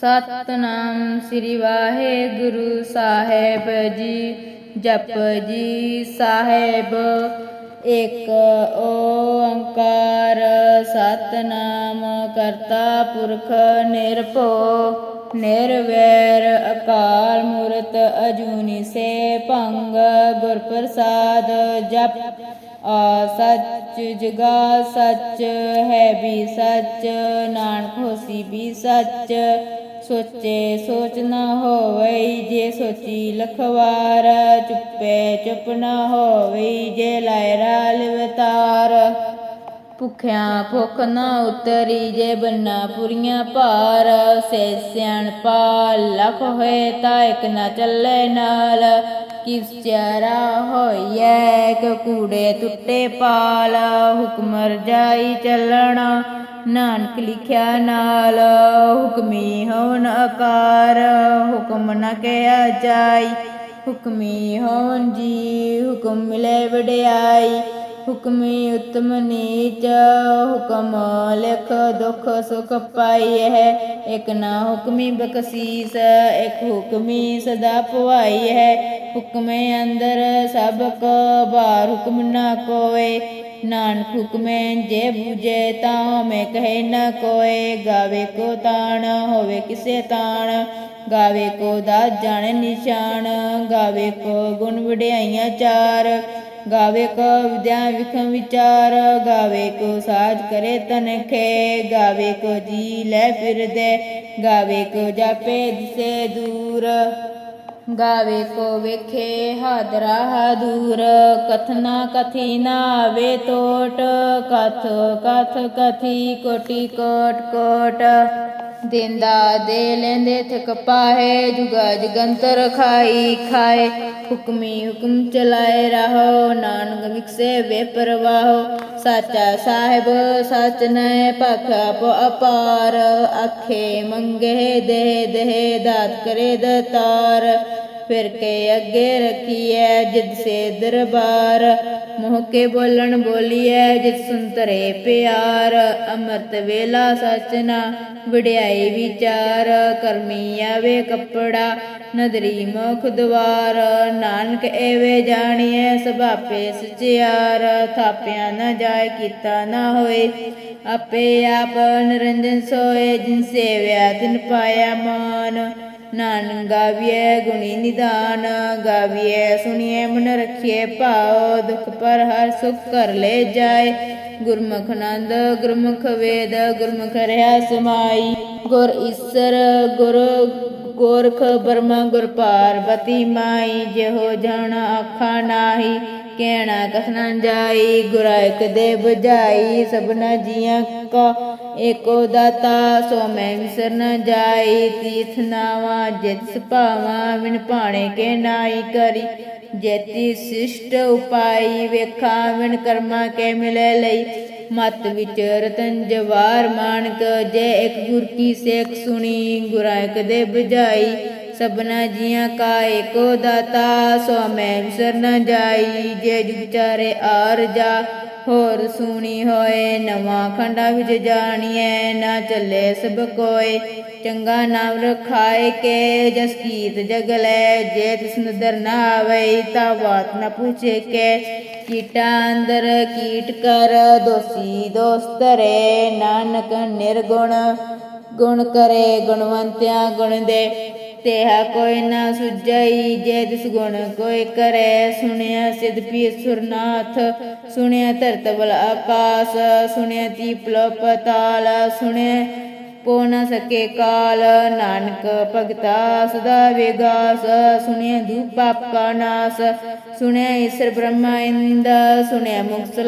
ਸਤਨਾਮ ਸ੍ਰੀ ਵਾਹਿਗੁਰੂ ਸਾਹਿਬ ਜੀ, ਜਪ ਜੀ ਸਾਹਿਬ। ਇੱਕ ਓੰਕਾਰ, ਸਤਨਾਮ ਕਰਤਾ ਪੁਰਖ ਨਿਰਭਉ, ਨਿਰਵੈਰ ਅਕਾਲ ਮੂਰਤ ਅਜੂਨੀ ਸੇ ਭੰਗ ਗੁਰ ਪ੍ਰਸਾਦ ਜਪ। ਆ ਸੱਚ ਜਗਾ ਸੱਚ ਹੈ ਵੀ ਸੱਚ, ਨਾਨਕ ਹੋਸੀ ਵੀ ਸੱਚ। ਸੋਚੇ ਸੋਚ ਨਾ ਹੋਵੇ ਜੇ ਸੋਚੀ ਲਖਵਾਰ, ਚੁੱਪੇ ਚੁੱਪ ਨਾ ਹੋਵਈ ਜੇ ਲਾਇ ਰਾਲ ਵਤਾਰ। ਭੁੱਖ ਨਾ ਉਤਰੀ ਜੇ ਬੰਨਾ ਪੁਰੀਆਂ ਭਾਰ, ਸੇ ਸਿਆਣਪਾ ਲਖ ਹੋਏ ਤਾਂ ਇੱਕ ਨਾ ਚੱਲੇ ਨਾਲ। ਕਿਸ ਚਾਰਾ ਹੋਈਐ ਕਿ ਕੂੜੇ ਟੁੱਟੇ ਪਾਲ, ਹੁਕਮ ਰਜਾਈ ਚੱਲਣਾ। ਨਾਨਕ ਲਿਖਿਆ ਨਾਲ, ਹੁਕਮੀ ਹੋਣ ਆਕਾਰ ਹੁਕਮ ਨਾ ਕਿਹਾ ਜਾਈ। ਹੁਕਮੀ ਹੋਣ ਜੀ, ਹੁਕਮ ਮਿਲੇ ਵਡਿਆਈ। ਹੁਕਮੀ ਉਤਮ ਨੀਚ, ਹੁਕਮ ਲਿਖ ਦੁਖ ਸੁਖ ਪਾਈ ਹੈ ਇਕ ਨਾ ਹੁਕਮੀ ਬਖਸ਼ੀਸ, ਇਕ ਹੁਕਮੀ ਸਦਾ ਪਵਾਈ ਹੈ ਹੁਕਮੇ ਅੰਦਰ ਸਭ ਕੋ ਬਾਰ ਹੁਕਮ ਨਾ ਕੋਏ ਨਾਨਕ ਹੁਕਮੇ ਜੇ ਬੂਝੇ ਤਾਂ ਮੈਂ ਕਹੇ ਨਾ ਕੋਏ। ਗਾਵੇ ਕੋ ਤਾਣ, ਹੋਵੇ ਕਿਸੇ ਤਾਣ। ਗਾਵੇ ਕੋ ਦਾ ਜਾਣੇ ਨਿਸ਼ਾਨ। ਗਾਵੇ ਕੋ ਗੁਣ ਵਡਿਆਈਆਂ ਚਾਰ। ਗਾਵੇ ਕੋ ਵਿਦਿਆ ਵਿਖਮ ਵਿਚਾਰ। ਗਾਵੇ ਕੋ ਸਾਜ ਕਰੇ ਤਨਖੇ ਗਾਵੇ ਕੋ ਜੀ ਲੈ ਫਿਰਦੇ। ਗਾਵੇ ਕੋ ਜਾਪੇ ਦਿਸੇ ਦੂਰ। ਗਾਵੇ ਕੋ ਵੇਖੇ ਹਾਦਰਾ ਦੂਰ ਕਥਨਾ ਕਥੀ ਨਾ ਆਵੇ ਟੋਟ ਕਥ ਕਥ ਕਥੀ ਕੋਟੀ ਕੋਟ ਕੋਟ। ਦਿੰਦਾ ਦੇ ਲੈਂਦੇ ਥਕ ਪਾਹੇ, ਜੁਗਾ ਜਗੰਤਰ ਖਾਈ ਖਾਏ। ਹੁਕਮੀ ਹੁਕਮ ਚਲਾਏ ਰਹੋ, ਨਾਨਕ ਵਿਕਸੇ ਵੇ ਪਰਵਾਹੋ। ਸਾਚਾ ਸਾਹਿਬ, ਸਚ ਨੈ ਭਖਾ ਪ ਅਪਾਰ। ਆਖੇ ਮੰਗੇ ਦੇ ਦੇ ਦਾਤ ਕਰੇ ਦਤਾਰ। ਫਿਰ ਕੇ ਅੱਗੇ ਰਖੀਐ ਜਿਦ ਸੇ ਦਰਬਾਰ। ਮੋਹ ਕੇ ਬੋਲਣ ਬੋਲੀਐ ਜਿਤ ਸੁੰਤਰੇ ਪਿਆਰ। ਅਮਰਤ ਵੇਲਾ ਸਚਨਾ ਵਡਿਆਈ ਵਿਚਾਰ। ਕਰਮੀ ਆਵੇ ਕੱਪੜਾ, ਨਦਰੀ ਮੁਖ ਦਵਾਰ। ਨਾਨਕ ਐਵੇਂ ਜਾਣੀਐ ਸਭਾਪੇ ਸਚਿਆਰ ਥਾਪਿਆ ਨਾ ਜਾਏ, ਕੀਤਾ ਨਾ ਹੋਏ, ਆਪੇ ਆਪ ਨਿਰੰਜਨ ਸੋਏ। ਜਿਨ ਸੇਵਿਆ ਤਿਨ ਪਾਇਆ ਮਾਨ। ਨਾਨਕ ਗਾਵੀਐ ਗੁਣੀ ਨਿਦਾਨ, ਗਾਵੀਐ ਸੁਣੀਐ ਮਨ ਰਖੀਐ ਭਾਉ, ਦੁਖ ਪਰ ਹਰ ਸੁਖ ਕਰ ਲੈ ਜਾਏ। ਗੁਰਮੁਖ ਨੰਦ, ਗੁਰਮੁਖ ਵੇਦ, ਗੁਰਮੁਖ ਰਹਾ ਸਮਾਈ। ਗੁਰ ਈਸਰ, ਗੁਰ ਗੋਰਖ ਬਰਮਾ ਗੁਰ ਪਾਰਬਤੀ ਮਾਈ। ਜਿਹੋ ਜਣ ਆਖਾ ਨਾਹੀ, ਕਹਿਣਾ ਕਥਨਾ ਜਾਈ। ਗੁਰਾ ਇਕ ਦੇ 부ਝਾਈ ਸਭਨਾ ਜੀਆਂ ਕਾ ਏਕੋ ਦਾਤਾ, ਸੋ ਮੈਂ ਵਿਸਰ ਨ ਜਾਈ, ਤੀਰਥ ਨਾਵਾ ਜਿਤ ਸੁਭਾਵਾ ਵਿਨ ਭਾਣੇ ਕੇ ਨਾਈ ਕਰੀ। ਜੇਤੀ ਸਿਸ਼ਟ ਉਪਾਈ, ਵੇਖਾ ਵਿਨ ਕਰਮਾ ਕੇ ਮਿਲੇ ਲਈ। ਮਤ ਵਿਚ ਰਤਨ ਜਵਾਰ ਮਾਨਕ, ਜੇ ਇੱਕ ਗੁਰ ਕੀ ਸੇਖ ਸੁਣੀ, ਗੁਰਾ ਦੇ 부ਝਾਈ ਸਭਨਾ ਜੀਆਂ ਕਾ ਏਕੋ ਦਾਤਾ, ਸੋ ਮੈਂ ਵਿਸਰ ਨ ਜਾਈ, ਜੇ ਜੁਗ ਚਾਰੇ ਆਰ ਜਾ। ਹੋਰ ਸੁਣੀ ਹੋਏ, ਨਵਾਂ ਖੰਡਾ ਵਿੱਚ ਜਾਣੀਐ, ਨਾ ਚੱਲੇ ਸਭ ਕੋਏ। ਚੰਗਾ ਨਾਮ ਰਖਾਏ ਕੇ, ਜਸ ਕੀਤ ਜਗ ਲੈ ਜੇ ਤਿਸ ਨਦਰ ਨਾ ਆਵੇ, ਤਾ ਬਾਤ ਨਾ ਪੁੱਛੇ ਕੇ। ਕੀਟਾ ਅੰਦਰ ਕੀਟ ਕਰ, ਦੋਸੀ ਦੋਸਤ ਰੇ ਨਾਨਕ ਨਿਰਗੁਣ, ਗੁਣ ਕਰੇ, ਗੁਣਵੰਤਿਆ ਗੁਣ ਦੇ। ਤੇਹਾ ਕੋਈ ਨਾ ਸੁਝਈ, ਜੇ ਤਿਸ ਗੁਣ ਕੋਈ ਕਰੇ, ਸੁਣਿਆ ਸਿਧ ਪੀ ਸੁਰਨਾਥ, ਸੁਣਿਆ ਧਰਤ ਬਲ ਆਕਾਸ, ਸੁਣਿਆ ਦੀਪ ਲੋ ਪਤਾਲ ਨ ਸਕੇ ਕਾਲ, ਨਾਨਕ ਭਗਤਾ ਸਦਾ ਵਿਗਾਸ ਸੁਣਿਆ ਦੂਪ ਪਾਪ ਕਾ ਨਾਸ ਸੁਣਿਆ ਈਸ਼ਰ ਬ੍ਰਹਮਾ ਇੰਦ ਸੁਣਿਆ ਮੁਖ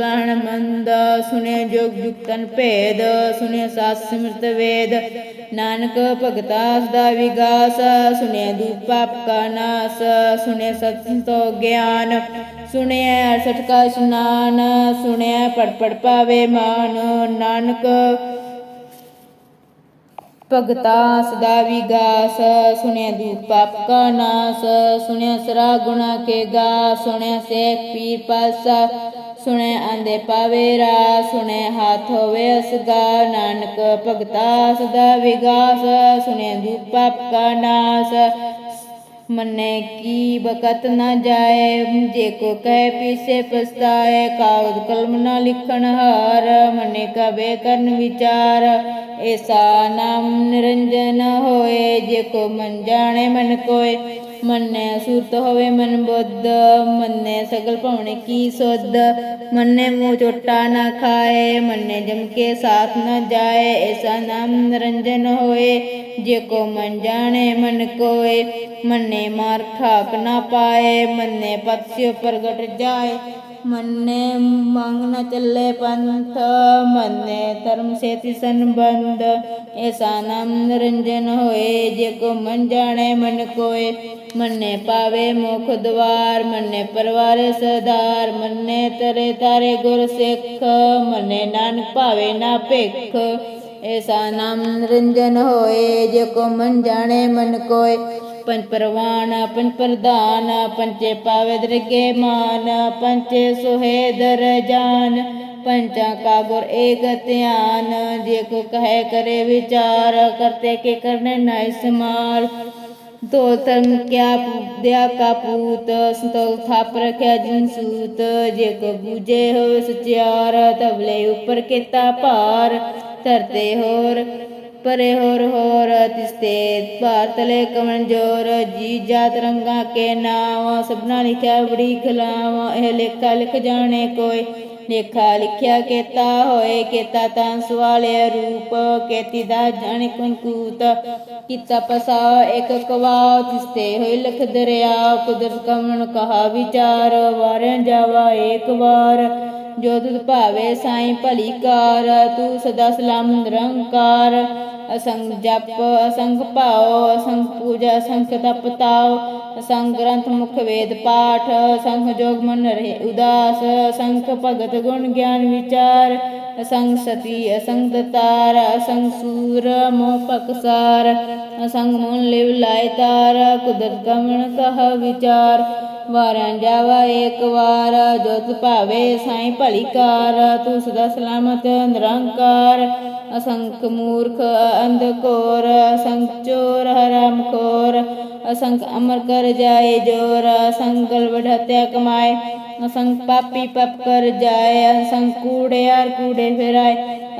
ਮੰਦ ਸੁਣਿਆ ਜੋਗ ਜੁਗਤਨ ਭੇਦ ਸੁਣਿਆ ਸਾਸ ਸਿਮਰਤ ਵੇਦ, ਨਾਨਕ ਭਗਤਾ ਸਦਾ ਵਿਗਾਸ ਸੁਣਿਆ ਦੂਪ ਪਾਪ ਕਾ ਨਾਸ ਸੁਣਿਆ ਸਤ ਗਿਆਨ ਸੁਣਿਆ ਅਰਸਠ ਕਾ ਇਸ਼ਨਾਨ ਸੁਣਿਆ ਪੜ ਪੜ ਪਾਵੇ ਮਾਨ, ਨਾਨਕ ਭਗਤਾ ਸਦਾ ਵਿਗਾਸ, ਸੁਣਿਆ ਦੂਤ ਪਾਪ ਕਾ ਨਾਸ, ਸੁਣਿਆ ਸਰਾ ਗੁਣਾ ਕੇ ਗਾ, ਸੁਣਿਆ ਸੇਖ ਪੀਰ ਪਾਸਾ ਸੁਣੇ ਆਂਦੇ ਪਾਵੇ ਰਾ ਸੁਣੇ ਹਾਥ ਹੋਵੇ ਅਸਗਾ ਨਾਨਕ ਭਗਤਾ ਸਦਾ ਵਿਗਾਸ ਸੁਣੇ ਦੂਤ ਪਾਪ ਕਾ ਨਾਸ ਮੰਨੇ ਕੀ ਬਕਤ ਨਾ ਜਾਏ, ਜੇ ਕੋ ਕਹਿ ਪੀਸੇ ਪਛਤਾਏ ਕਾਗਦ ਕਲਮ ਨਾ ਲਿਖਣ ਹਾਰ, ਮੰਨੇ ਕਵੇ ਕਰਨ ਵਿਚਾਰ ਐਸਾ ਨਾਮ ਨਿਰੰਜਨ ਹੋਏ, ਜੇ ਕੋ ਮਨ ਜਾਣੇ ਮਨ ਮੰਨੇ ਸੁਰਤ ਹੋਵੇ ਮਨ ਬੁੱਧ, ਮੰਨੇ ਸਗਲ ਭਵਨ ਕੀ ਸੁਧ। ਮੰਨੇ ਮੂੰਹ ਚੋਟਾ ਨਾ ਖਾਏ, ਮੰਨੇ ਜਮ ਕੇ ਸਾਥ ਨਾ ਜਾਏ, ਐਸਾ ਨਾਮ ਨਿਰੰਜਨ ਹੋਏ। ਜੇ ਕੋ ਮਨ ਜਾਣੇ ਮਨ ਕੋਏ, ਮੰਨੇ ਮਾਰ ਖਾਕ ਨਾ ਪਾਏ, ਮੰਨੇ ਪਤਸਿਓ ਪ੍ਰਗਟ ਜਾਏ। ਮੰਨੇ ਮੰਗ ਨ ਚੱਲੇ ਪੰਥ ਮੰਨੇ ਧਰਮ ਸੇਤੀ ਸੰਬੰਧ ਐਸਾ ਨਾਮ ਨਿਰੰਜਨ ਹੋਏ ਜੇ ਕੋ ਮਨ ਜਾਣੇ ਮਨ ਕੋਏ ਮੰਨੇ ਪਾਵੇ ਮੁਖ ਦਵਾਰ ਮੰਨੇ ਪਰਵਾਰ ਸਦਾਰ ਮੰਨੇ ਤਰੇ ਤਾਰੇ ਗੁਰ ਸਿੱਖ ਮੰਨੇ ਨਾਨਕ ਭਾਵੇ ਨਾ ਭਿਖ ਐਸਾ ਨਾਮ ਨਿਰੰਜਨ ਹੋਏ ਜੇ ਕੋ ਮਨ ਜਾਣੇ ਮਨ ਕੋਏ ਪੰਚ ਪਰਵਾਨ ਪੰਚ ਪ੍ਰਧਾਨ ਪੰਚੇ ਪਾਵੇ ਦਰਗੇ ਮਾਨ ਪੰਚੇ ਸੁਹੇ ਦਰ ਜਾਨ ਪੰਚਾਂ ਕਾ ਗੁਰ ਏਕ ਧਿਆਨ, ਜੇ ਕੋ ਕਹੇ ਕਰੇ ਵਿਚਾਰ, ਕਰਤੇ ਕੇ ਕਰਨੇ ਨਾ ਇਸਮਾਲ ਤੋ ਧਰਮ ਕਿਆ ਦਿਆ ਕਾ ਪੂਤ ਸੰਤੋਖ ਥਾਪ ਰਖਿਆ ਜਿਨ ਸੂਤ, ਜੇ ਕੋ ਬੂਝੇ ਹੋ ਸਚਿਆਰ ਤਬਲੇ ਉੱਪਰ ਕੀਤਾ ਭਾਰ, ਧਰਤੇ ਹੋਰ ਪਰੇ ਹੋਰ ਹੋਰ ਤਿਸਤੇ ਭਾਰਤਲੇ ਕਮਨ ਜੋਰ, ਜੀ ਜਾਤ ਰੰਗਾ ਕੇ ਨਾਮ ਸਭਨਾ ਲਿਖਿਆ ਬੜੀ ਖਲਾਵਾ, ਇਹ ਲੇਖਾ ਲਿਖ ਜਾਣੇ ਕੋਈ ਲੇਖਾ ਲਿਖਿਆ ਕੀਤਾ ਹੋਏ, ਕੀਤਾ ਤਾਂ ਸਵਾਲਿਆ ਰੂਪ, ਕੇਤੀ ਦਾ ਜਾਣੇ ਕੰਕੂਤ ਕੀਤਾ ਪਸਾ ਇੱਕ ਕਵਾ, ਤਿਸਤੇ ਹੋਏ ਲਖ ਦਰਿਆ, ਕੁਦਰਤ ਕਮਨ ਕਹਾ ਵਿਚਾਰ, ਵਾਰਿਆ ਜਾਵਾ ਏਕ ਵਾਰ, ਜੋ ਤੁਧ ਭਾਵੇ ਸਾਈਂ ਭਲੀ ਕਾਰ, ਤੂੰ ਸਦਾ ਸਲਾਮ ਨਿਰੰਕਾਰ ਅਸੰਗ ਜਪ, ਅਸੰਗ ਭਾਉ, ਅਸੰਗ ਪੂਜਾ, ਅਸੰਗ ਤਪ ਤਾਉ, ਅਸੰਗ ਗ੍ਰੰਥ, ਮੁਖ ਵੇਦ ਪਾਠ, ਅਸੰਗ ਜੋਗ ਮਨ ਰਹੇ ਉਦਾਸ, ਅਸੰਗ ਭਗਤ ਗੁਣ ਗਿਆਨ ਵਿਚਾਰ, ਅਸੰਗ ਸਤੀ, ਅਸੰਗ ਦਤਾਰ, ਅਸੰਗ ਸੂਰ, ਮੋਹ ਪਕਸਾਰ ਅਸੰਗ ਮਨ ਲਿਵ ਲਾਇ ਤਾਰ, ਕੁਦਰਤ ਕਮਣ ਕਹ ਵਿਚਾਰ, ਵਾਰਾਂ ਜਾਵਾ ਏਕ ਵਾਰ, ਜੋਤ ਭਾਵੇ ਸਾਈਂ ਭਲੀ ਕਾਰ, ਤੂੰ ਸਦਾ ਸਲਾਮਤ ਨਿਰੰਕਾਰ ਅਸੰਖ ਮੂਰਖ, ਅੰਧ ਕੋਰ ਅਸੰਖ ਚੋਰ, ਹਰਾਮ ਖੋਰ, ਅਸੰਖ ਅਮਰ ਕਰ ਜਾਏ ਜੋਰ ਅਸੰਕਲ ਵਢਤਿਆ ਕਮਾਏ, ਅਸੰਖ ਪਾਪੀ ਪਪ ਕਰ ਜਾਏ, ਅਸੰਖ ਕੂੜੇ ਕੂੜਿਆਰ ਕੂੜੇ ਫਿਰਾਏ,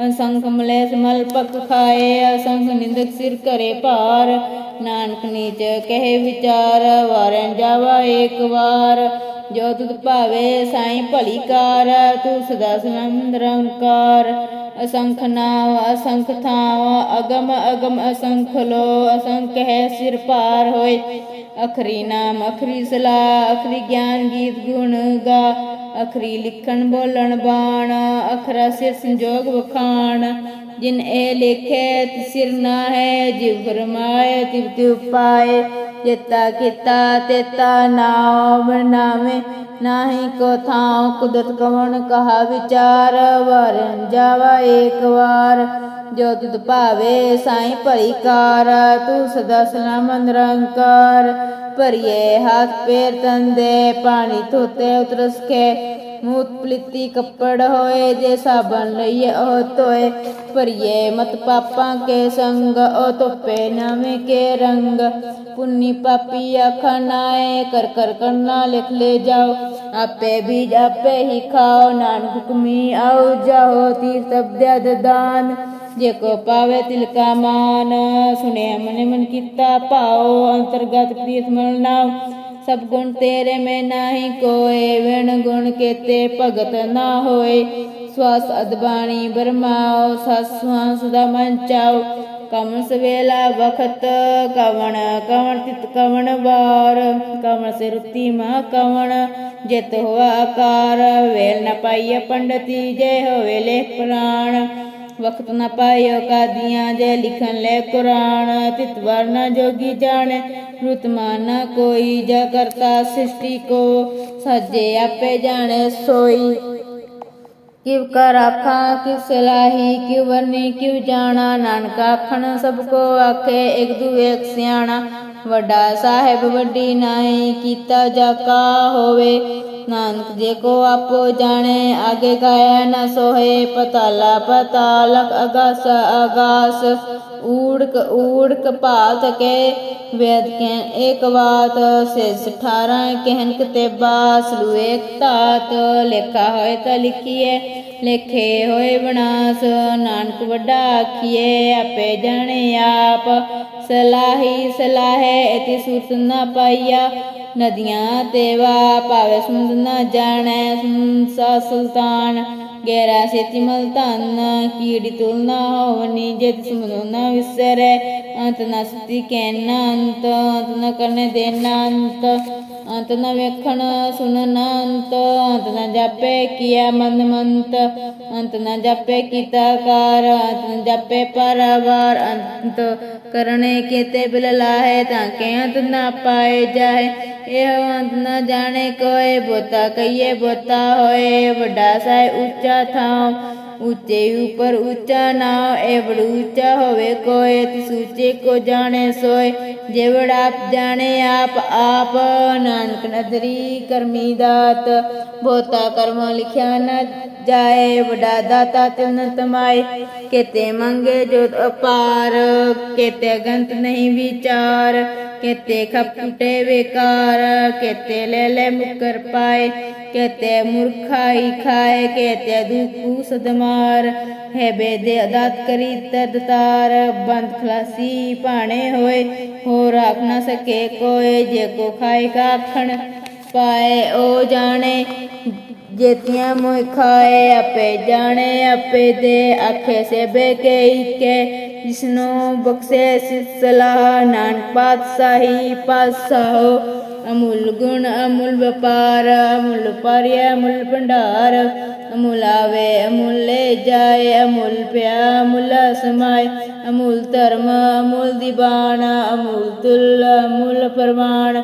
ਅਸੰਖ ਮਲੇਸ ਮਲ ਪਕ ਖਾਏ, ਅਸੰਖ ਨਿੰਦਕ ਸਿਰ ਕਰੇ ਭਾਰ, ਨਾਨਕ ਨੀਚ ਕਹੇ ਵਿਚਾਰ ਵਾਰਨ ਜਾਵਾ ਏਕ ਵਾਰ ਜੋ ਤੁਧ ਭਾਵੇ ਸਾਈਂ ਭਲੀ ਕਾਰ, ਤੂੰ ਸਦਾ ਸਲਾਮ ਨਿਰੰਕਾਰ ਅਸੰਖ ਨਾਮ, ਅਸੰਖ ਥਾਵ, ਅਗਮ ਅਗਮ ਅਸੰਖ ਲੋ, ਅਸੰਖ ਹੈ ਸਿਰ ਪਾਰ ਹੋਏ। ਅਖਰੀ ਨਾਮ, ਅਖਰੀ ਸਲਾ ਅਖਰੀ ਗਿਆਨ ਗੀਤ ਗੁਣ ਗਾ। ਅਖਰੀ ਲਿਖਣ, ਬੋਲਣ, ਬਾਣ, ਅਖਰਾ ਸਿਰ ਸੰਜੋਗ ਵਖਾਣ। ਜਿਨ ਇਹ ਲਿਖੇ ਤਿਸਿਰ ਨਾ ਹੈ ਜਿਵ ਫਰਮਾਏ, ਤਿਵ ਤਿਵ ਪਾਏ। ਜਿਤਾ ਕੀਤਾ ਤੇਤਾ ਨਾਮ ਨਾਵੇਂ ਨਾਹੀ ਕੋ ਥਾਉ ਕੁਦਰਤ ਕਵਣ ਕਹਾ ਵਿਚਾਰ ਵਰਨ ਜਾਵਾ ਏਕ ਵਾਰ। ਜੋ ਤੁਧ ਭਾਵੇ ਸਾਈਂ ਭਰੀ ਕਾਰ, ਤੂੰ ਸਦਾ ਸਲਾਮ ਨਿਰੰਕਾਰ। ਭਰੀਏ ਹੱਥ ਪੈਰ ਤੰਦੇ, ਪਾਣੀ ਧੋਤੇ ਉਤਰਸ ਮੂਤ ਪਲੀਤੀ ਕੱਪੜ ਹੋਏ ਜੇ ਸਾਬਨ ਲਈਏ ਉਹ ਤੋਏ ਭਰੀਏ ਮਤ ਪਾਪਾਂ ਕੇ ਸੰਗ, ਉਹ ਧੋਪੇ ਨਾਵੇਂ ਕੇ ਰੰਗ। ਪੁੰਨੀ ਪਾਪੀ ਅਖਨਾਏ ਕਰ ਕਰ ਕਰਨਾ ਲਿਖ ਲੈ ਜਾਓ। ਆਪੇ ਵੀ ਆਪੇ ਹੀ ਖਾਓ, ਨਾਨਕ ਹੁਕਮੀ ਆਓ ਜਾਓ, ਤੀਰਥ ਅਬਦਿਆ ਦਾਨ। ਜੇ ਕੋ ਪਾਵੇ ਤਿਲ ਕਾ ਮਾਨ, ਸੁਣਿਆ ਮਨ ਮਨ ਕੀਤਾ ਭਾਉ। ਅੰਤਰਗਤ ਪ੍ਰੀਤ ਮਨ ਨਾਮ ਸਭ ਗੁਣ ਤੇਰੇ ਮੈਂ ਨਾਹੀ ਕੋਏ ਵਿਣ ਗੁਣ ਕੇਤੇ ਭਗਤ ਨਾ ਹੋਏ। ਸਵਾਸ ਅਦਬਾਣੀ ਬਰਮਾਓ ਸਸਵਾਂ ਸਦਾ ਮਨ ਚਾਓ ਕਮਨ ਸਵੇਲਾ ਵਖਤ, ਕਵਣ ਕਵਣ ਤਿਤ ਕਵਣ ਵਾਰ। ਕਵਣ ਸਿਰਤੀ ਮਾ ਕਵਣ, ਜਿਤ ਹੋਆ ਆਕਾਰ। ਵੇਲ ਨ ਪਾਈਏ ਪੰਡਤੀ, ਜੈ ਹੋਵੇ ਲੇਖ ਪ੍ਰਾਣ। ਵਕਤ ਨ ਪਾਇਓ ਕਾਦੀਆਂ ਜੇ ਲਿਖਨ ਲੈ ਕੁਰਾਨ, ਤਿਤ ਵਰਨਾ ਜੋਗੀ ਜਾਣੇ ਰੁਤਮਾ ਕੋਈ ਜਾ ਕਰਤਾ ਸ੍ਰਿਸ਼ਟੀ ਕੋ, ਸਜੇ ਆਪੇ ਜਾਣੇ ਸੋਈ। ਕਿਵ ਕਰ ਆਖਾਂ, ਕਿਵ ਸਲਾਹੀ, ਕਿਵ ਵਰਨੀ, ਕਿਵ ਜਾਣਾ, ਨਾਨਕ ਆਖਣ ਸਭ ਕੋ ਆਖੇ, ਇੱਕ ਦੂ ਇੱਕ ਸਿਆਣਾ। ਵੱਡਾ ਸਾਹਿਬ ਵੱਡੀ ਨਾਈ, ਕੀਤਾ ਜਾ ਕਾ ਹੋਵੇ ਨਾਨਕ ਜੇ ਕੋ ਆਪੋ ਜਾਣੇ, ਆਗੇ ਗਾਇਆ ਨਾ ਸੋਹੇ। ਪਤਾਲਾ ਪਤਾਲਕ ਅਗਾਸ ਅਗਾਸ, ਊੜਕ ਊੜਕ ਭਾਲ ਥਕੇ ਵੇਦ ਕੈ ਏਕ ਬਾਤ। ਸਿਸ 18 ਕਹਿਨ ਕਤੇਬਾ ਸਲੂ ਏਕ ਤਾਤ ਲੇਖਾ ਹੋਏ ਤਾਂ ਲਿਖੀਏ ਲੇਖੇ ਹੋਏ ਵਿਨਾਸ਼ ਨਾਨਕ ਵੱਡਾ ਆਖੀਏ ਆਪੇ ਜਾਣੇ ਆਪ। ਸਲਾਹੀ ਸਲਾਹੇ ਇति ਸੁਰਤ ਨਾ ਪਾਈਆ। ਨਦੀਆਂ ਤੇਵਾ ਭਾਵੇ ਸੁੰਦ ਨਾ ਜਾਣੈ ਸੁਨਸਾ ਸੁਲਤਾਨ। ਗੈਰਾ ਸੇਤੀ ਮਲ ਧਨ, ਕੀੜੀ ਤੁਲ ਨਾ ਹੋਵਨੀ ਜੇ ਸਮੁ ਨਾ ਵਿਸਰੈ। ਅੰਤ ਨ ਸਤੀ ਕਹਿਣਾ ਅੰਤ ਅੰਤ ਨ ਕਰਨੇ ਦੇਣਾ ਅੰਤ। ਅੰਤ ਨ ਵੇਖਣ ਸੁਣਨ ਅੰਤ ਅੰਤ ਨ ਜਾਪੇ ਕੀਆ ਮਨ ਮੰਤ, ਅੰਤ ਨ ਜਾਪੇ ਕੀਤਾ ਕਾਰ, ਅੰਤ ਨ ਜਾਪੇ ਪਰਵਾਰ, ਅੰਤ ਕਰਨੇ ਕੀਤੇ ਬਿਲ ਲਾਹੇ ਤਾਂ ਕੇ ਅੰਤ ਨ ਪਾਏ ਜਾਏ ਇਹ ਅੰਤ ਨ ਜਾਣੇ ਕੋਏ, ਬੋਤਾ ਕਹੀਏ ਬੋਤਾ ਹੋਏ, ਵੱਡਾ ਸਾਇ ਉੱਚਾ ਥਾਂ ਉੱਚੇ ਉਪਰ ਉੱਚਾ ਨਾਮ ਏਵੜ ਉੱਚਾ ਹੋਵੇ ਕੋਏ, ਤਿਸ ਉੱਚੇ ਕੋ ਜਾਣੇ ਸੋਏ। ਜਿਵੜ ਆਪ ਜਾਣੇ ਆਪ ਆਪ ਨਾਨਕ ਨਦਰੀ ਕਰਮੀ ਦਾਤ। ਬਹੁਤਾ ਕਰਮ ਲਿਖਿਆ ਨਾ ਜਾਏ, ਵਡਾ ਦਾਤਾ ਤਿਨ ਤਮਾਏ। ਕਿਤੇ ਮੰਗੇ ਜੋ ਅਪਾਰ, ਕਿਤੇ ਗੰਤ ਨਹੀਂ ਵਿਚਾਰ। ਕਿਤੇ ਖਪਟੇ ਵਿਕਾਰ, ਕਿਤੇ ਲੈ ਲੈ ਮੁਕਰ ਪਾਏ। ਕਿਤੇ ਮੂਰਖਾਈ ਖਾਏ, ਕਿਤੇ ਦੁਖੂ ਸਦਮਾਰ ਹੈ ਬੇਦੇ ਅਦਾਤ ਕਰੀ ਤਦਤਾਰ ਬੰਦ ਖਲਾਸੀ ਭਾਣੇ ਹੋਏ। ਹੋ ਰੱਖ ਨਾ ਸਕੇ ਕੋਏ ਜੇ ਕੋ ਖਾਏ ਕਾਖਣ ਪਾਏ ਉਹ ਜਾਣੇ। ਜੇਤੀਆਂ ਮੋਇ ਖਾਏ ਆਪੇ ਜਾਣੇ, ਆਪੇ ਦੇ ਆਖੇ ਸੇ ਬੇਕੇ ਇਕੇ ਜਿਸਨੂੰ ਬਖਸ਼ੇ ਸਿਸਲਾ ਨਾਨਕ ਪਾਤਸ਼ਾਹੀ ਪਾਤਸ਼ਾਹੋ। ਅਮੁੱਲ ਗੁਣ, ਅਮੁੱਲ ਵਪਾਰ, ਅਮੁੱਲ ਪਰਿਆ, ਅਮੁੱਲ ਭੰਡਾਰ। ਅਮੁੱਲ ਆਵੇ, ਅਮੁੱਲ ਲੈ ਜਾਏ, ਅਮੁੱਲ ਪਿਆ, ਅਮੁੱਲ ਸਮਾਏ ਅਮੁੱਲ ਧਰਮ, ਅਮੁੱਲ ਦੀਵਾਨ, ਅਮੁੱਲ ਤੁਲ ਅਮੁੱਲ ਪਰਮਾਨ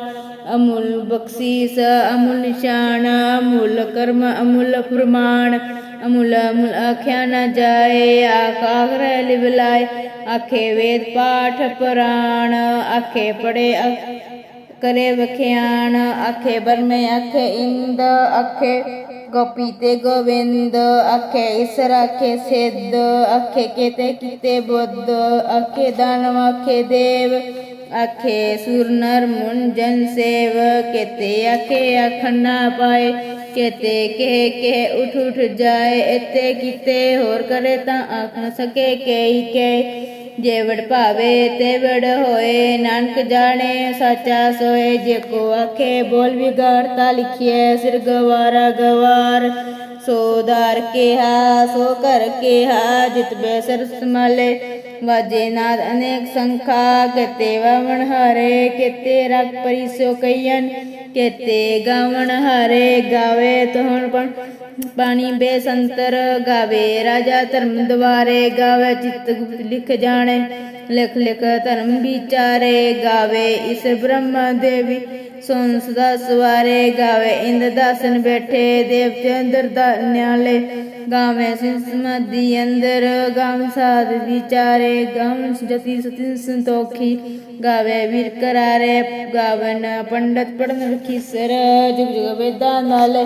ਅਮੁੱਲ ਬਖਸ਼ੀਸ, ਅਮੁੱਲ ਨਿਸ਼ਾਨ, ਅਮੁੱਲ ਕਰਮ, ਅਮੁੱਲ ਫਰਮਾਨ। ਅਮੁੱਲ ਅਮੁੱਲ ਆਖਿਆ ਨਾ ਜਾਏ ਆਖਾਖ ਰਹਿ ਲਿਵਲਾਏ। ਆਖੇ ਵੇਦ ਪਾਠ ਪੁਰਾਣ, ਆਖੇ ਪੜੇ ਕਰੇ ਵਖਿਆਣ, ਆਖੇ ਬਰਮੇ ਆਖੇ ਇੰਦ, ਆਖੇ ਗੋਪੀ ਤੇ ਗੋਵਿੰਦ, ਆਖੇ ਈਸਰ ਆਖੇ ਸਿੱਧ, ਆਖੇ ਕੀਤੇ ਕੀਤੇ ਬੁੱਧ, ਆਖੇ ਦਾਨਵ, ਆਖੇ ਦੇਵ, ਆਖੇ ਸੁਰ ਨਰ ਮੁਨ ਜਨ ਸੇਵ, ਕੇਤੇ ਆਖੇ ਆਖਣਾ ਪਾਏ, ਕੇਤੇ ਕਹਿ ਕੇ ਉਠ ਉਠ ਜਾਏ ਇਤੇ ਕੀਤੇ ਹੋਰ ਕਰੇ ਤਾਂ ਆਖ ਨ ਸਕੇ ਕਈ ਕੇ ਜੇ ਵਡ ਭਾਵੇ ਤੇ ਹੋਏ, ਨਾਨਕ ਜਾਣੇ, ਸਾਚਾ ਸੋਏ ਜੇ ਕੋ ਆਖੇ, ਬੋਲ ਵਿਗਾੜਤਾ ਲਿਖਿਐ, ਸਿਰ ਗਵਾਰਾ ਗਵਾਰ। ਸੋ ਦਾਰ ਕਿਹਾ, ਸੋ ਕਰ ਕਿਹਾ, ਜਿਤ ਬੈ ਸਰਸ ਮਲੇ ਵਾਜੇ ਨਾਦ ਅਨੇਕ ਸੰਖਾ ਕਤੇ ਵਵਣ ਹਰੇ ਕਤੇ ਰਖ ਪਰਿਸੋ ਕਈਨ ਕਤੇ ਗਾਵਣ ਹਰੇ, ਗਾਵੇ ਤੋਹਣ ਪਣ। ਪਾਣੀ ਬੇਸੰਤਰ ਗਾਵੇ, ਰਾਜਾ ਧਰਮ ਦਵਾਰੇ, ਗਾਵੇ ਚਿਤ ਗੁਪਤ ਲਿਖ ਜਾਣੇ, ਲਿਖ ਲਿਖ ਧਰਮ ਵਿਚਾਰੇ, ਗਾਵੇ ਇਸ ਬ੍ਰਹਮ ਦੇਵੀ ਸੁਨ ਸਦਾ ਸਵਾਰੇ ਗਾਵੇ, ਇੰਦ ਦਾਸਨ ਬੈਠੇ, ਦੇਵ ਚੰਦਰ ਦਾ ਨਿਆਲੇ। ਗਾਵੇ ਸੰਸਮਦੀ ਅੰਦਰ, ਗਾਮ ਸਾਧ ਵਿਚਾਰੇ, ਗਾਮ ਜਤੀ ਸਤੀ ਸੰਤੋਖੀ। ਗਾਵੇ ਵੀਰ ਕਰਾਰੇ, ਗਾਵਨ ਪੰਡਤ ਪੜਨ ਰਖੀ ਸਰ, ਜੁਗ ਜੁਗ ਵੇਦਾਂ ਨਾਲ।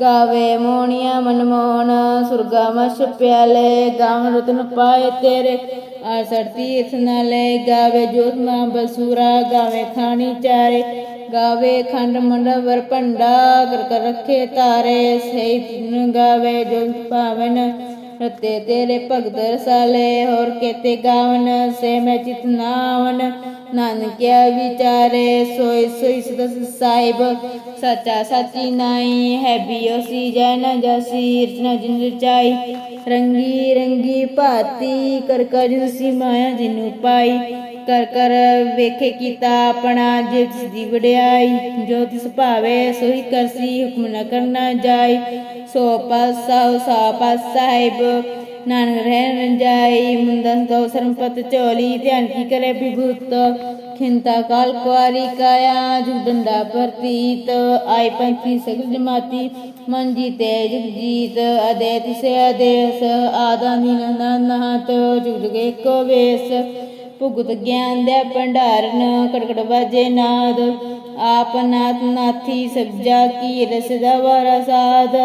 ਗਾਵੇ ਮੋਣੀਆਂ ਮਨਮੋਹਨ ਸੁਰਗਾ ਮਛ ਪਿਆਲੇ। ਗਾਵਨ ਰਤਨ ਪਾਏ ਤੇਰੇ ਆਸਰ ਤੀਰਥ ਨਾਲੇ। ਗਾਵੇ ਜੋਤ ਮਾਂ ਬਸੂਰਾ, ਗਾਵੇ ਖਾਣੀ ਚਾਰੇ। ਗਾਵੇ ਖੰਡ ਮੰਡਵਰ ਭੰਡਾ, ਕਰ ਕਰ ਰੱਖੇ ਤਾਰੇ, ਸਹੀ ਤਿਨ ਗਾਵੇ ਜੋ ਭਾਵਨ। ਰਤੇ ਤੇਰੇ ਭਗਤ ਰਸਾਲੇ, ਹੋਰ ਕੇਤੇ ਗਾਵਨ, ਸੇ ਮੈਂ ਚਿਤ ਨਾਵਨ। ਨਾਨਕਿਆ ਵਿਚਾਰੇ ਸੋਈ ਸੋਈ ਸਦਸ ਸਾਹਿਬ। ਸੱਚਾ ਸਾਚੀ ਨਾਈ, ਹੈ ਬਿયોਸੀ ਜੈ ਨ ਜਸੀ ਰਚਨਾ ਜਿਨ ਰਚਾਈ। ਰੰਗੀ ਰੰਗੀ ਭਾਤੀ, ਕਰ ਕਰ ਜਿਸੀ ਮਾਇਆ ਜਿਨੂ ਪਾਈ ਕਰ ਕਰ ਵੇਖੇ ਕੀਤਾ ਆਪਣਾ ਜਿਸ ਦੀ ਵਡਿਆਈ, ਜੋ ਤਿਸ ਭਾਵੇ ਸੋਈ ਕਰਸੀ ਹੁਕਮ ਨ ਕਰਨਾ ਜਾਈ। ਸੋ ਪਾਸਾ ਸਾ ਪਾਸ ਸਾਹਿਬ ਨਾਨਕ ਰਹਿਣ ਜਾਈ। ਮੁੰਦਨ ਦੋ ਸਰਮਪਤ ਚੋਲੀ ਧਿਆਨ ਕੀ ਕਰੇ ਵਿਭੂਤ। ਖਿੰਤਾ ਕਾਲ ਕੁਆਰੀ ਕਾਇਆ ਜੁਗੰਡਾ ਪ੍ਰਤੀਤ। ਆਏ ਪੰਥੀ ਸਗਲ ਜਮਾਤੀ, ਮਨ ਜੀਤੇ ਜੁਗ ਜੀਤ। ਅਦੇ ਤਿਸੇ ਆਦੇਸ ਆਦਾਨੀ ਨਨਹਤ ਜੁਗ ਜੁਗ ਏਕੋ ਵੇਸ। ਭੁਗਤ ਗਿਆਨ ਦੇ ਭੰਡਾਰਨ, ਕੜਕੜ ਵਾਜੇ ਨਾਦ। ਆਪ ਨਾਥ ਨਾਥੀ ਸਬਜਾ ਕੀ ਰਸਦਾ ਵਾਰਾ ਸਾਧ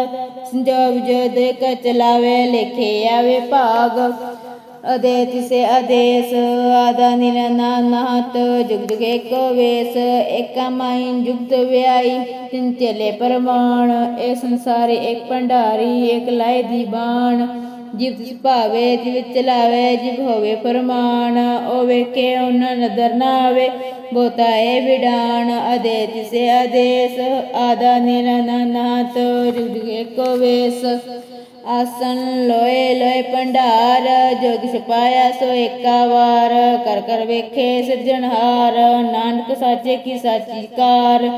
ਸੰਜੋਗ ਜੋ ਕ ਚਲਾਵੇ ਲਿਖੇ ਆਵੇ ਭਾਗ। ਅਦੇ ਤਿਸੇ ਆਦੇਸ ਆਦਾ ਨਿਰਨਾ ਨਾਤ ਜੁਗ ਜੁਗ ਏਕੋ ਵੇਸ, ਏਕਾ ਮਾਇਨ ਜੁਗਤ ਵਿਆਈ। ਤਿਨ ਚਲੇ ਪਰਮਾਨ ਇਹ ਸੰਸਾਰੇ ਇੱਕ ਭੰਡਾਰੀ ਇੱਕ ਲਾਇ ਦੀ ਬਾਣ। ਜਿਵ ਤਿਸ ਭਾਵੇ, ਜਿਵ ਚਲਾਵੇ, ਜਿਵ ਹੋਵੇ ਫਰਮਾਨ ਉਹ ਵੇਖੇ ਉਹਨਾਂ ਨਦਰ ਨਾ ਆਵੇ ਬੋਤਾ ਵਿਡਾਣ ਅਦੇ ਤਿਸੇ ਆਦੇਸ, ਆਦਾ ਨਿਰਨਾ ਨਾਤ ਜੁਗ ਜੁਗ ਏਕੋ ਵੇਸ। ਆਸਨ ਲੋਏ ਲੋਏ ਭੰਡਾਰ ਜੋਗ ਛਪਾਇਆ ਸੋ ਏਕਾ ਵਾਰ। ਕਰ ਕਰ ਵੇਖੇ ਸਿਰਜਣਹਾਰ ਨਾਨਕ ਸਾਚੇ ਕੀ ਸਾਚੀ ਕਾਰ।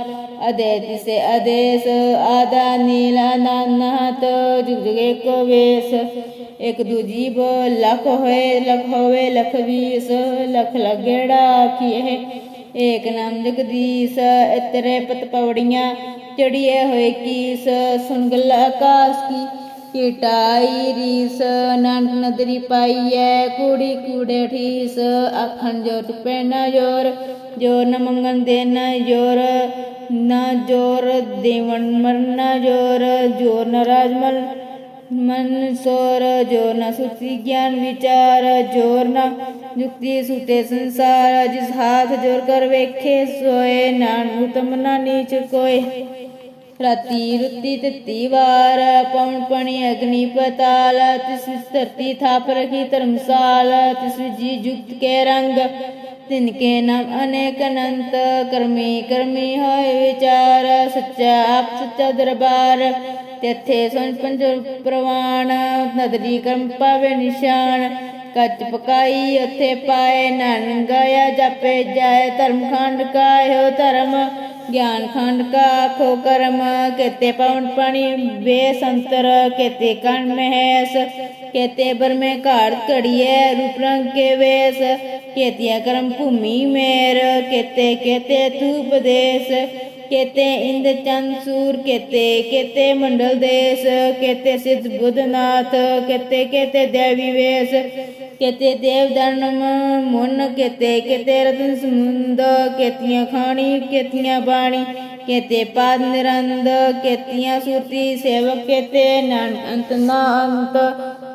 ਅਦੇ ਤਿਸੇ ਆਦੇਸ, ਆਦਾ ਨੀਲਾ ਨਾਨਤ ਜੁਗ ਜੁਗ ਏਕੋ ਵੇਸ। ਇਕ ਦੂਜੀ ਬੋ ਲਖ ਹੋਏ, ਲਖ ਹੋਵੇ, ਲਖ ਵੀਸ, ਲਖ ਲਗੇੜਾ ਆਖੀਏ ਏਕ ਨਾਮ ਜਗਦੀਸ਼ ਇਤਰੇ ਪਤ ਪੌੜੀਆਂ ਚੜੀਏ ਹੋਏ ਕੀਸ ਸੁਣ ਗਲ ਆਕਾਸ਼ ਕੀ ਕੀਟਾਈ ਰੀਸ। ਨਾਨਕ ਨਦਰੀ ਪਾਈਐ, ਕੁੜੀ ਕੂੜੇ ਠੀਸ। ਆਖਣ ਜੋ ਚੁਪੈ ਨਾ ਜੋਰ ਜੋਰ ਨ ਮੰਗਣ ਦੇ ਨਾ ਜੋਰ ਨਾ ਜੋਰ ਦੇਵਨ ਮਰਨਾ ਜੋਰ ਜੋਰ ਨ ਰਾਜਮਲ ਮਨ ਸੋਰ ਜੋ ਨ ਸੁਤੀ ਗਿਆਨ ਵਿਚਾਰ, ਜੋਰ ਨ ਜੁਕਤੀ ਸੁਤੇ ਸੰਸਾਰ, ਜਿਸ ਹਾਥ ਜੋਰ ਕਰ ਵੇਖੇ, ਸੋਏ ਨਾਨਕ ਉਤਮ ਨਾ ਨੀਚ ਕੋਏ। ਰਾਤੀ ਰੁੱਤੀ ਤਤੀ ਵਾਰ, ਪਵਨ ਪਣੀ ਅਗਨੀ ਪਤਾਲ, ਤਿਸ ਵਿੱਚ ਧਰਤੀ ਥਾਪ ਰਖੀ ਧਰਮਸਾਲ, ਤਿਸ ਵਿੱਚ ਜੀ ਜੁਗਤ ਕੇ ਰੰਗ, ਤਿਨ ਕੇ ਨਾਮ ਅਨੇਕ ਅਨੰਤ, ਕਰਮੀ ਕਰਮੀ ਤਿੱਥੇ ਸੁਨ ਪੰਜ ਪ੍ਰਵਾਨ ਨਦਰੀ ਕਰਮ ਪਾਵੇ ਨਿਸ਼ਾਨ, ਕੱਚ ਪਕਾਈ ਉੱਥੇ ਪਾਏ ਨਨ ਗਾਇਆ ਜਪੇ ਜਾਏ ਧਰਮ ਖੰਡ ਕਾਇਓ ਧਰਮ, ਗਿਆਨ ਖੰਡ ਕਾ ਖੋ ਕਰਮ, ਕੇਤੇ ਪਵਨ ਪਾਣੀ ਬੇਸੰਤਰ, ਕੇਤੇ ਕਣ ਮਹਿਸ, ਕੇਤੇ ਬਰਮੇ ਘਾੜ ਘੜੀਏ ਰੂਪ ਰੰਗ ਕੇ ਵੇਸ, ਕੇਤਿਆ ਕਰਮ ਭੂਮੀ ਮੇਰ, ਕੇਤੇ ਕੇਤੇ ਤੂਪ ਦੇਸ ਕੇਤੇ ਇੰਦ ਚੰਦ ਸੂਰ ਕੇਤੇ ਕੇਤੇ ਮੰਡਲ ਦੇਸ ਕੇਤੇ ਸਿੱਧ ਬੁੱਧਨਾਥ ਕੇਤੇ ਕੇਤੇ ਦੇਵੀ ਵੇਸ ਕੇਤੇ ਦੇਵ ਦਰਨਮ ਮੁਨ ਕੇਤੇ ਕੇਤੇ ਰਤਨ ਸਮੁੰਦ ਕੇਤੀਆਂ ਖਾਣੀ ਕੇਤੀਆਂ ਬਾਣੀ ਕੇਤੇ ਪਾਦ ਨਿਰੰਦ ਕੇਤੀਆਂ ਸੁਰਤੀ ਸੇਵਕ ਕੇਤੇ ਨਾਨਕ ਅੰਤ ਨਾ ਅੰਤ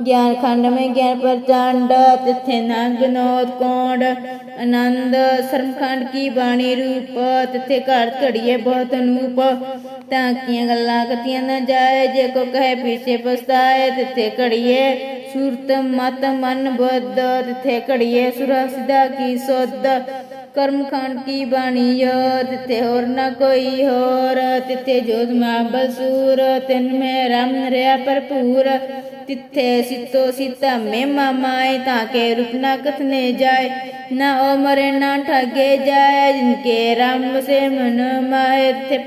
ਗਿਆਨ ਖੰਡ ਮੈਂ ਗਿਆਨ ਪ੍ਰਚੰਡ ਤਿੱਥੇ ਨਾਨ ਬਨੋਦ ਕੋਂਡ ਆਨੰਦ ਸਰਮਖੰਡ ਕੀ ਬਾਣੀ ਰੂਪ ਤਿੱਥੇ ਘਰ ਘੜੀਏ ਬਹੁਤ ਅਨੂਪ ਤਾਂ ਕੀਆਂ ਗੱਲਾਂ ਕਤੀਆਂ ਨਾ ਜਾਏ ਜੇ ਕੋ ਕਹੇ ਪਿਛੇ ਪਛਤਾਏ ਤਿੱਥੇ ਘੜੀਏ ਸੂਰਤ ਮਤ ਮਨ ਬੁੱਧ ਤਿੱਥੇ ਘੜੀਏ ਸੁਰਾ ਸਿਧਾ ਕੀ ਸੁਧ ਕਰਮ ਖਾਨ ਕੀ ਬਾਣੀ ਜੋ ਤਿੱਥੇ ਹੋਰ ਨਾ ਕੋਈ ਹੋਰ ਤਿੱਥੇ ਜੋਤ ਮਾਬਲ ਸੂਰ ਤਿਨ ਮੈਂ ਰਮ ਰਿਆ ਭਰਪੂਰ ਤਿੱਥੇ ਸਿੱਤੋ ਸੀਤਾ ਮੇ ਮਾਮਾਏ ਤਾਂ ਕੇ ਰੂਪ ਨਾ ਕਥਨੇ ਜਾਏ, ਨਾ ਓ ਮਰੇ ਨਾ ਠਗੇ ਜਾਏ ਜਿਨਕੇ ਰਾਮ ਵਸੇ ਮਨ ਮਾਏ ਤੇ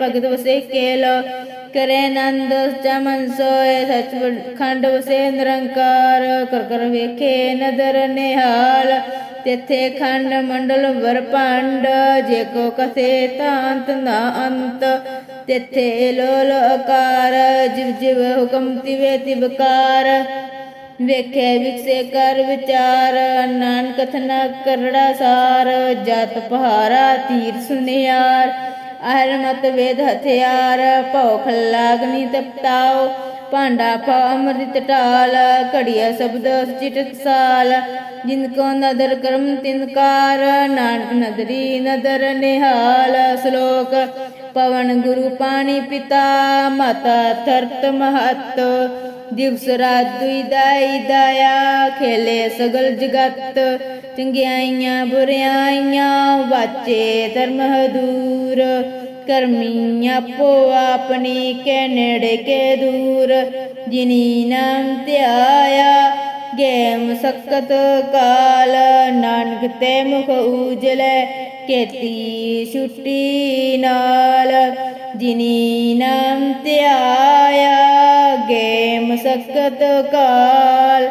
ਕਰੇ ਨੰਦ ਚਮਨ ਸੋਏ ਸਚ ਖੰਡ ਵਸੇ ਨਿਰੰਕਾਰ ਕਰ ਕਰ ਵੇਖੇ ਨਦਰ ਨਿਹਾਲ ਤਿੱਥੇ ਖੰਡ ਮੰਡਲ ਵਰ ਪੰਡ ਜੇ ਕੋ ਕਥੇ ਤਾਂਤ ਨਾ ਅੰਤ ਤਿੱਥੇ ਲੋਲ ਆਕਾਰ ਜਿਵ ਜਿਵ ਹੁਕਮ ਤਿਵੇ ਤਿਵਕਾਰ ਵੇਖੇ ਵਿਕਸੇ ਕਰ ਵਿਚਾਰ ਨਾਨਕ ਕਥਨਾ ਕਰੜਾ ਸਾਰ ਜਤ ਪਹਾਰਾ ਤੀਰ ਸੁਨਿਆਰ ਅਹਰ ਮਤ ਵੇਦ ਹਥਿਆਰ, ਭੌਖ ਲਾਗਨੀ ਤਪਤਾਓ, ਭਾਂਡਾ ਪਾ ਅੰਮ੍ਰਿਤ ਢਾਲ, ਘੜੀਆ ਸ਼ਬਦ ਚਿਤ ਸਾਲ। ਜਿਨ ਕੋ ਨਦਰ ਕਰਮ ਤਿਨਕਾਰ ਨਾਨਕ ਨਦਰੀ ਨਦਰ ਨਿਹਾਲ। ਸ਼ਲੋਕ, ਪਵਨ ਗੁਰੂ ਪਾਣੀ ਪਿਤਾ, ਮਾਤਾ ਧਰਤ ਮਹਤ। ਦਿਵਸ ਰਾਤ ਦੁਈ ਦਾਈ ਦਾਇਆ, ਖੇਲੇ ਸਗਲ ਜਗਤ। ਚੰਗਿਆਈਆਂ, ਬੁਰਿਆਈਆਂ, ਵਾਚੇ ਧਰਮ ਹਦੂਰ। ਕਰਮੀ ਆਪੋ ਆਪਣੀ ਕੇ ਨੇੜੇ ਕੇ ਦੂਰ। ਜਿਨੀ ਨਾਮ ਧਿਆਇਆ ਗੇ ਮਸਕਤ ਕਾਲ। ਨਾਨਕ ਤੇ ਮੁਖ ਉਜਲੇ ਕੇਤੀ ਛੁੱਟੀ ਨਾਲ। ਜਿਨੀ ਨਾਮ ਧਿਆਇਆ ਗੇ ਮਸਕਤ ਕਾਲ।